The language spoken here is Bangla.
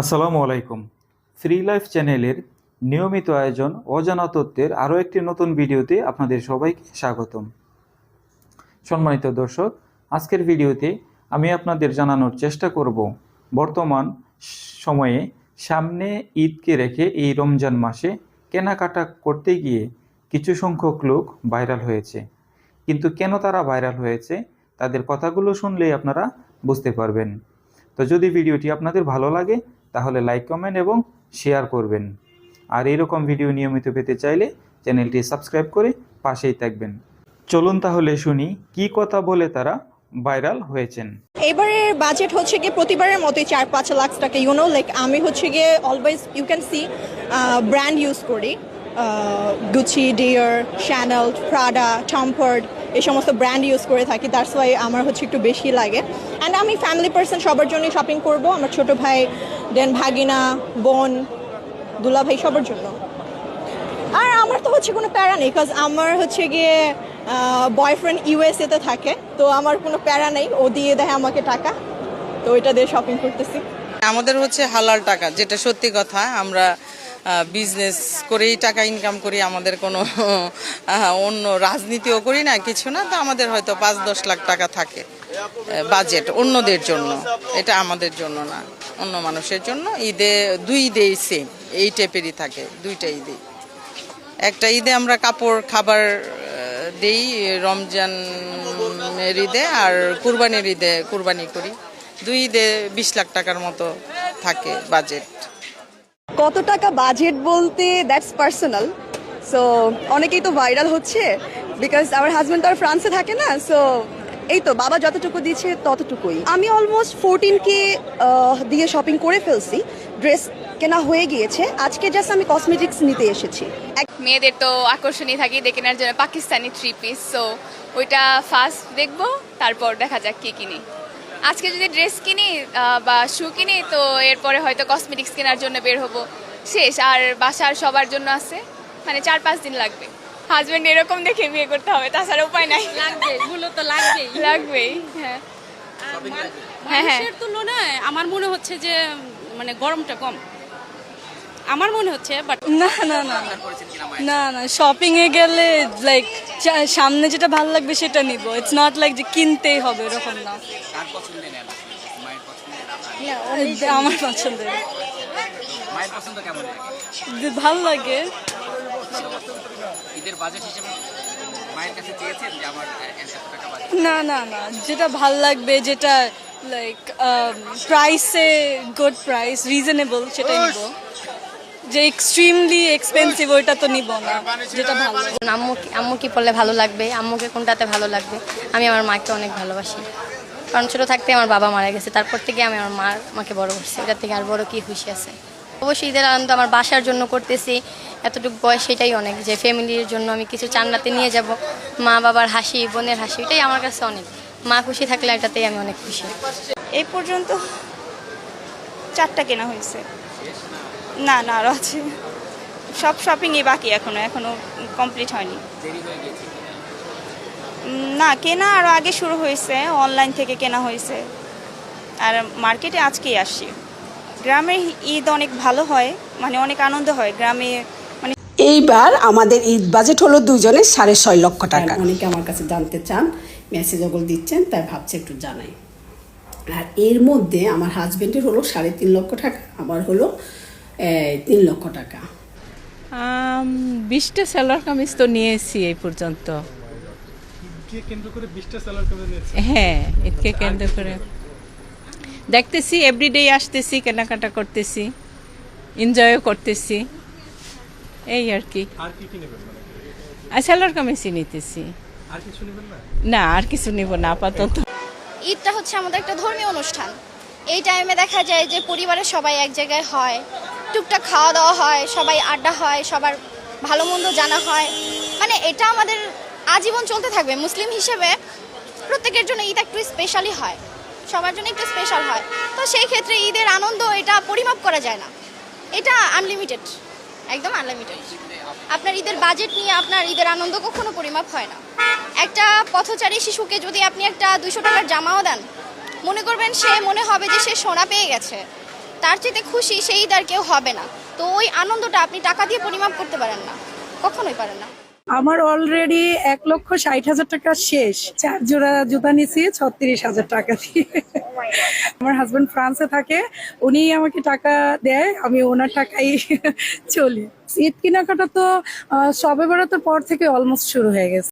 আসসালামু আলাইকুম। ফ্রি লাইফ চ্যানেলের নিয়মিত আয়োজন অজানা তত্ত্বের আরও একটি নতুন ভিডিওতে আপনাদের সবাইকে স্বাগতম। সম্মানিত দর্শক, আজকের ভিডিওতে আমি আপনাদের জানানোর চেষ্টা করব, বর্তমান সময়ে সামনে ঈদকে রেখে এই রমজান মাসে কেনাকাটা করতে গিয়ে কিছু সংখ্যক লোক ভাইরাল হয়েছে। কিন্তু কেন তারা ভাইরাল হয়েছে, তাদের কথাগুলো শুনলেই আপনারা বুঝতে পারবেন। তো যদি ভিডিওটি আপনাদের ভালো লাগে তাহলে লাইক কমেন্ট এবং শেয়ার করবেন। আর এরকম ভিডিও নিয়মিত পেতে চাইলে চ্যানেলটি সাবস্ক্রাইব করে পাশেই থাকবেন। চলুন তাহলে শুনি কি কথা বলে তারা ভাইরাল হয়েছেন। এবারের বাজেট হচ্ছে গিয়ে প্রতিবারের মতোই চার পাঁচ লাখ টাকা। ইউনো লাইক আমি হচ্ছে গিয়ে always you can see brand use করি। Gucci Dior Chanel Prada Tom Ford এই সমস্ত ব্র্যান্ড ইউজ করে থাকি। দ্যাটস ওয়াই আমার হচ্ছে একটু বেশি লাগে। অ্যান্ড আমি ফ্যামিলি পার্সন সবার জন্যই শপিং করব। আমার ছোট ভাই দেন ভাগিনা, বোন দুলা ভাই সবার জন্য। আর আমার তো হচ্ছে কোনো প্যারা নেই বিকজ আমার হচ্ছে গিয়ে বয়ফ্রেন্ড ইউএসএতে থাকে, তো আমার কোনো প্যারা নেই, ও দিয়ে দেয় আমাকে টাকা, তো ওইটা দিয়ে শপিং করতেছি। আমাদের হচ্ছে হালাল টাকা, যেটা সত্যি কথা, আমরা বিজনেস করেই টাকা ইনকাম করি, আমাদের কোনো অন্য রাজনীতিও করি না, কিছু না, তো আমাদের হয়তো পাঁচ দশ লাখ টাকা থাকে। বাজেট অন্যদের জন্য। এটা আমাদের জন্য না। অন্য মানুষের জন্য ঈদে, দুই ঈদেই সেম এই টাইপেরই থাকে, দুইটা ঈদে। একটা ঈদে আমরা কাপড়, খাবার দেই রমজান ঈদে আর কুরবানির ঈদে কুরবানি করি। দুই ঈদে বিশ লাখ টাকার মতো থাকে বাজেট। কত টাকা বাজেট বলতে দ্যাটস পার্সোনাল সো অনেকেই তো ভাইরাল হচ্ছে। বিকজ আমার হাজব্যান্ড তো আর ফ্রান্সে থাকে না সো এই তো, বাবা যতটুকু দিয়েছে ততটুকুই। আমি অলমোস্ট ফোরটিন কে দিয়ে শপিং করে ফেলছি। ড্রেস কেনা হয়ে গিয়েছে। আজকে জাস্ট আমি কসমেটিক্স নিতে এসেছি। মেয়েদের তো আকর্ষণীয় থাকি দেখে কেনার জন্য, পাকিস্তানি থ্রি পিস সো ওইটা ফার্স্ট দেখব, তারপর দেখা যাক কি কিনি। আজকে যদি ড্রেস কিনি বা শু কিনি, তো এরপরে হয়তো কসমেটিক্স কেনার জন্য বের হব। শেষ, আর বাসার সবার জন্য আছে মানে চার পাঁচ দিন লাগবে। হাজবেন্ড এরকম দেখে বিয়ে করতে হবে তাছাড়া উপায় নাই। লাগবে মূলত লাগবেই। লাগবেই হ্যাঁ। হ্যাঁ, হ্যাঁ। মানুষের তুলনায় আমার মনে হচ্ছে যে মানে গরমটা কম। আমার মনে হচ্ছে বাট না না না না। না না শপিং এ গেলে লাইক সামনে যেটা ভালো লাগবে সেটা নিব। ইটস নট লাইক যে কিনতেই হবে এরকম না। না, আমার পছন্দের। যে ভালো লাগে। ঈদের বাজেট হিসেবে মায়ের কাছে চেয়েছেন যে আমার টাকা বাজেট না না না যেটা ভালো লাগবে যেটা লাইক প্রাইসে গুড প্রাইস রিজনেবল সেটাই নিব। যে এক্সট্রিমলি এক্সপেন্সিভ ওইটা তো নিব না যেটা ভালো লাগে আম্মু আম্মু কি পড়লে ভালো লাগবে? আম্মুকে কোনটাতে ভালো লাগবে? আমি আমার মাকে অনেক ভালোবাসি। কারণ ছোটো থাকতে আমার বাবা মারা গেছে তারপর থেকে আমি আমার মা মাকে বড় করছি। এটা থেকে আর বড় কি খুশি আছে? অবশ্যই ঈদের আনন্দ আমার বাসার জন্য করতেছি। এতটুকু বয়স সেটাই অনেক যে ফ্যামিলির জন্য আমি কিছু চান্নাতে নিয়ে যাব। মা বাবার হাসি, বোনের হাসি, এটাই আমার কাছে অনেক। মা খুশি থাকলে এটাতেই আমি অনেক খুশি। এই পর্যন্ত চারটা কেনা হয়েছে। না না আরও আছে। সব শপিংই বাকি এখনও এখনও কমপ্লিট হয়নি। না, কেনা আরও আগে শুরু হয়েছে অনলাইন থেকে কেনা হয়েছে। আর মার্কেটে আজকেই আসছি। গ্রামের ঈদ অনেক ভালো হয় মানে অনেক আনন্দ হয়। গ্রামে মানে এইবার আমাদের ঈদ বাজেট হলো দুজনের সাড়ে ছয় লক্ষ টাকা। অনেকে আমার কাছে জানতে চান মেসেজ ওগুলো দিচ্ছেন তাই ভাবছে একটু জানাই। আর এর মধ্যে আমার হাজবেন্ডের হলো সাড়ে তিন লক্ষ টাকা আমার হলো তিন লক্ষ টাকা। বিশটা সেলার কামিজ তো নিয়েছি এই পর্যন্ত। হ্যাঁ ঈদকে কেন্দ্র করে দেখতেছি এভরিডে আসতেছি কেনাকাটা করতেছি এনজয়ও করতেছি। এই আর কি। আর সেলার কামিজই নিতেছি। না? আর কিছু নিব না আপাতত। ঈদটা হচ্ছে আমাদের একটা ধর্মীয় অনুষ্ঠান। এই টাইমে দেখা যায় যে পরিবারের সবাই এক জায়গায় হয় টুকটাক খাওয়া দাওয়া হয় সবাই আড্ডা হয় সবার ভালো মন্দ জানা হয়। মানে এটা আমাদের আজীবন চলতে থাকবে। মুসলিম হিসেবে প্রত্যেকের জন্য ঈদ একটু স্পেশালি হয়। সবার জন্য একটু স্পেশাল হয়। তো সেই ক্ষেত্রে ঈদের আনন্দ এটা পরিমাপ করা যায় না। এটা আনলিমিটেড একদম আনলিমিটেড আপনার ঈদের বাজেট নিয়ে আপনার ঈদের আনন্দ কখনো পরিমাপ হয় না। একটা পথচারী শিশুকে যদি আপনি একটা দুইশো টাকার জামাও দেন, মনে করবেন সে, মনে হবে যে সে সোনা পেয়ে গেছে। তার চেয়ে খুশি সেই ঈদ আর কেউ হবে না। তো ওই আনন্দটা আপনি টাকা দিয়ে পরিমাপ করতে পারেন না। কখনোই পারেন না। আমার অলরেডি এক লক্ষ ষাট হাজার টাকা শেষ। চার জোড়া জুতা নিছি, ছত্রিশ হাজার টাকা দিয়ে। আমার হাজব্যান্ড ফ্রান্সে থাকে, উনি আমাকে টাকা দেয়, আমি ওনার টাকাই চলি। ঈদ কেনাকাটা তো সবে বেড়াতে পর থেকে অলমোস্ট শুরু হয়ে গেছে।